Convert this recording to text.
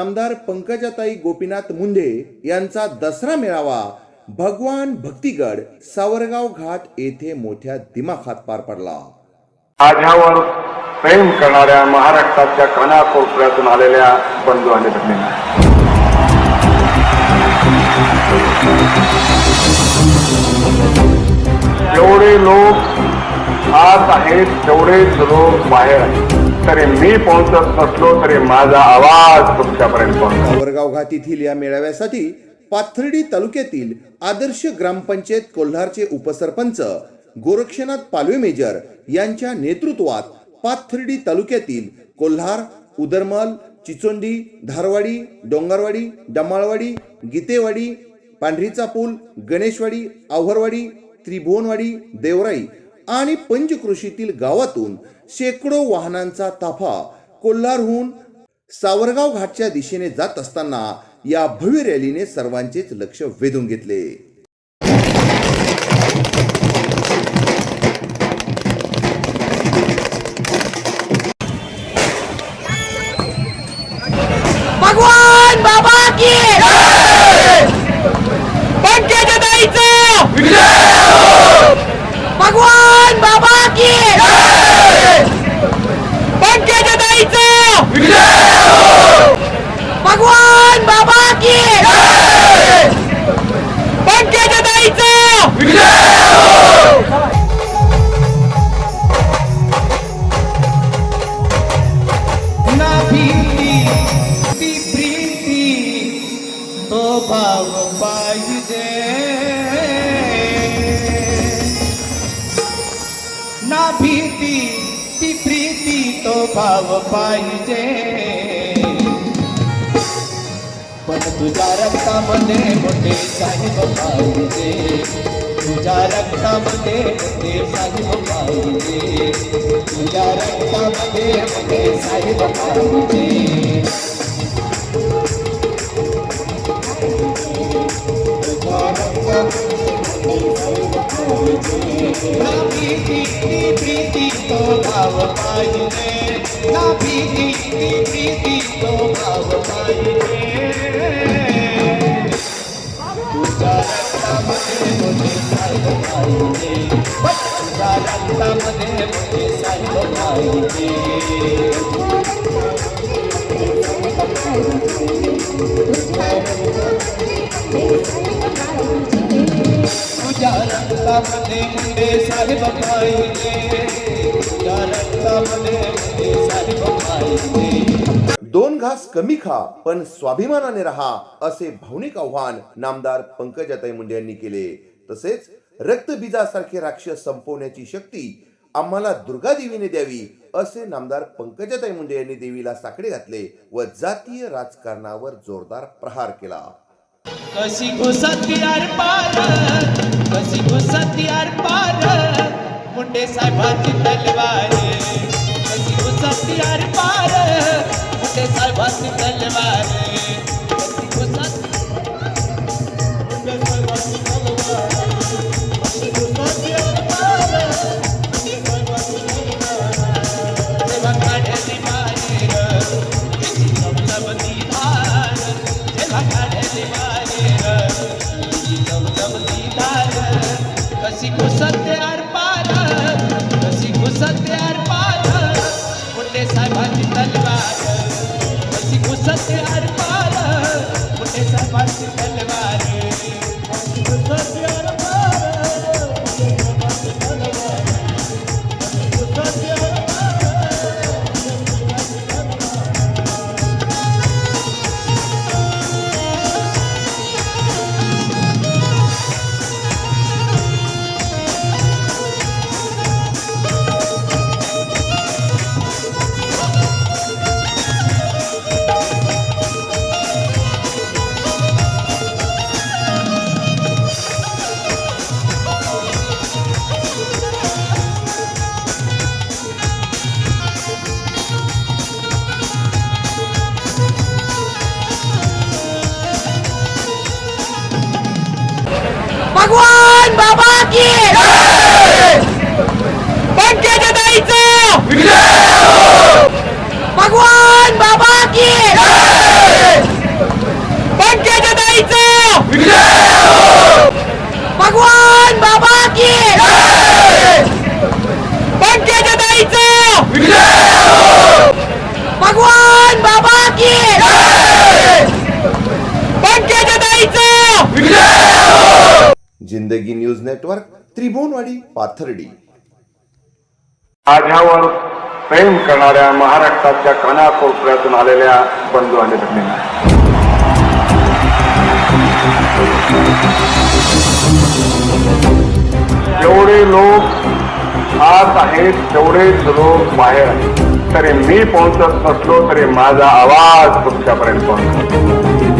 नामदार पंकजाताई गोपीनाथ मुंडे यांचा दसरा मेळावा भगवान भक्तिगड सावरगाव घाट येथे मोठ्या दिमाखात पार पडला. माझ्यावर प्रेम करणाऱ्या महाराष्ट्राच्या कानाकोपऱ्यातून आलेल्या बंधू आणि भगिनींना एवढे लोक आत आहेत तेवढेच लोक बाहेर आहेत तरी मी पोहोचत नसलो तरी माझा आवाज तुमच्यापर्यंत पोहोचतो. सावरगाव येथील या मेळाव्यासाठी पाथर्डी तालुक्यातील आदर्श ग्रामपंचायत कोल्हारचे उपसरपंच गोरक्षनाथ पालवे मेजर यांच्या नेतृत्वात पाथर्डी तालुक्यातील कोल्हार उदरमल चिचोंडी धारवाडी डोंगरवाडी डमाळवाडी गीतेवाडी पांढरीचा पूल गणेशवाडी आवरवाडी त्रिभुवनवाडी देवराई आणि पंचकृषीतील गावातून शेकडो वाहनांचा ताफा कोल्हारहून सावरगाव घाटच्या दिशेने जात असताना या भव्य रॅलीने सर्वांचेच लक्ष वेधून घेतले. भगवान बाबा की भगवान बाबा की पंकजताईचं भगवान बाबा की पंकजताईचं भीती ती प्रीती तो भाव पाहिजे. भीती, ती प्रीती तो भाव पाहिजे. पण तुझ्या रक्तामध्ये मोठे साहेब पाहिजे. तुझ्या रक्तामध्ये मोठे साहेब पाहिजे. तुझ्या रक्तामध्ये मोठे साहेब पाहिजे. रक्तामध्ये ना भीती ती प्रीती तो भाव पाहिजे ना भीती ती प्रीती तो भाव रक्तामध्ये मुंडे साहेब पाहिजे तुझ्या रक्तामध्ये मुंडे साहेब पाहिजे दोन घास कमी खा पण स्वाभिमानाने रहा असे भावनिक आव्हान नामदार पंकजाताई मुंडे यांनी केले. तसेच रक्तबीजासारखे राक्षस संपवण्याची शक्ती आम्हाला दुर्गा देवीने द्यावी असे नामदार पंकजाताई मुंडे यांनी देवीला साकडे घातले व जातीय राजकारणावर जोरदार प्रहार केला. कशी घुसती यार पार कशी घुसती यार पार मुंडे साहेबाची तलवार. कशी घुसती यार पार मुंडे साहेबाची तलवार. कशी घुसती मुंडे साहेबांची तलवार. कशी बाकी! पंकजा ताईचा जिंदगी न्यूज नेटवर्क त्रिभुवनवाडी पाथर्डी. माझ्यावर प्रेम करणाऱ्या महाराष्ट्राच्या कानाकोपऱ्यातून आलेल्या बंधू आणि भगिनींना जेवढे लोक आत आहेत तेवढेच लोक बाहेर आहेत. तरी मी पोहोचत नसलो तरी माझा आवाज तुमच्यापर्यंत पोहोचतो.